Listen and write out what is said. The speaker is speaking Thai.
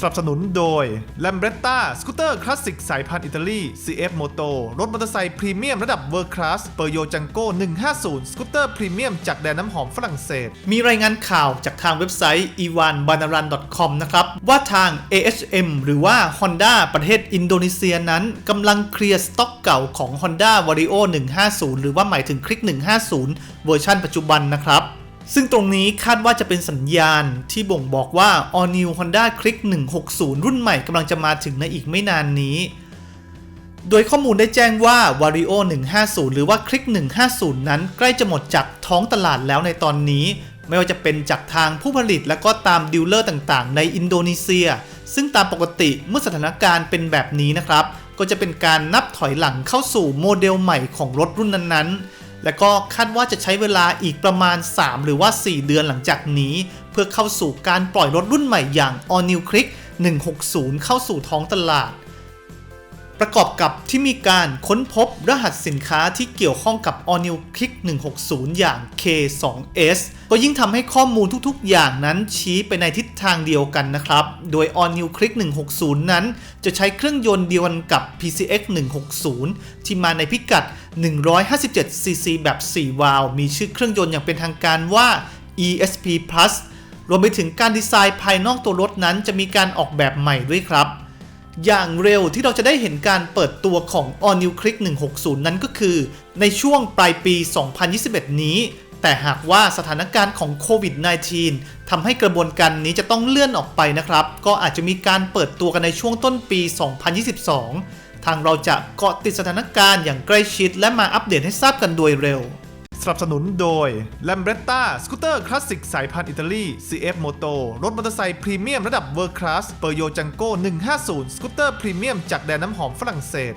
สนับสนุนโดย l a m b r e t t a สกูตเตอร์คลาสสิกสายพันธุ์อิตาลี CF Moto รถมอเตอร์ไซค์พรีเมียมระดับเวอร์คลาสเปอร์โยจังโก้150 สกูตเตอร์พรีเมียมจากแดนน้ำหอมฝรั่งเศส มีรายงานข่าวจากทางเว็บไซต์ iwanbanaran.com นะครับ ว่าทาง AHM หรือว่า Honda ประเทศอินโดนีเซียนั้นกำลังเคลียร์สต็อกเก่าของ Honda Vario 150 หรือว่าหมายถึงคลิก 150 เวอร์ชันปัจจุบันนะครับ ซึ่งตรงนี้คาดว่าจะเป็นสัญญาณที่บ่งบอกว่า All New Honda Click 160 รุ่นใหม่กำลังจะมาถึงในอีกไม่นานนี้ โดยข้อมูลได้แจ้งว่า Vario 150 หรือว่าคลิก150 นั้นใกล้จะหมดจากท้องตลาดแล้วในตอนนี้ ไม่ว่าจะเป็นจากทางผู้ผลิตและก็ตามดีลเลอร์ต่างๆ ในอินโดนีเซีย ซึ่งตามปกติเมื่อสถานการณ์เป็นแบบนี้นะครับ ก็จะเป็นการนับถอยหลังเข้าสู่โมเดลใหม่ของรถรุ่นนั้นๆ และก็คาดว่าจะใช้เวลาอีกประมาณ 3 หรือว่า 4 เดือนหลังจากนี้ เพื่อเข้าสู่การปล่อยรถรุ่นใหม่อย่าง All New Click 160 เข้าสู่ท้องตลาด ประกอบกับที่มีการค้นพบรหัสสินค้าที่เกี่ยวข้องกับ All New Click 160 อย่าง K2S ก็ยิ่งทำให้ข้อมูลทุกๆ อย่างนั้นชี้ไปในทิศ ทางเดียวกันนะครับ โดย All New Click 160 นั้น จะใช้เครื่องยนต์เดียวกันกับ PCX 160 ที่มาในพิกัด 157cc แบบ 4 วาล์วมีชื่อเครื่องยนต์อย่างเป็นทางการว่า ESP Plus รวมไปถึงการดีไซน์ภายนอกตัวรถนั้นจะมีการออกแบบใหม่ด้วยครับ อย่างเร็วที่เราจะได้เห็นการเปิดตัวของ All New Click 160 นั้นก็คือ ในช่วงปลายปี 2021 นี้ แต่หากว่าสถานการณ์ของโควิด -19 ทำให้กระบวนการนี้จะต้องเลื่อนออกไปนะครับ ก็อาจจะมีการเปิดตัวกันในช่วงต้นปี 2022 ทางเราจะเกาะติดสถานการณ์อย่างใกล้ชิด และมาอัปเดตให้ทราบกันโดยเร็ว สนับสนุนโดย l a m b r e t t a สกูตเตอร์คลาสสิกสายพันธุ์อิตาลี CF Moto รถมอเตอร์ไซค์พรีเมียมระดับเวอร์คลาสเปอร์โยจังโก้150 สกูตเตอร์พรีเมียมจากแดนน้ำหอมฝรั่งเศส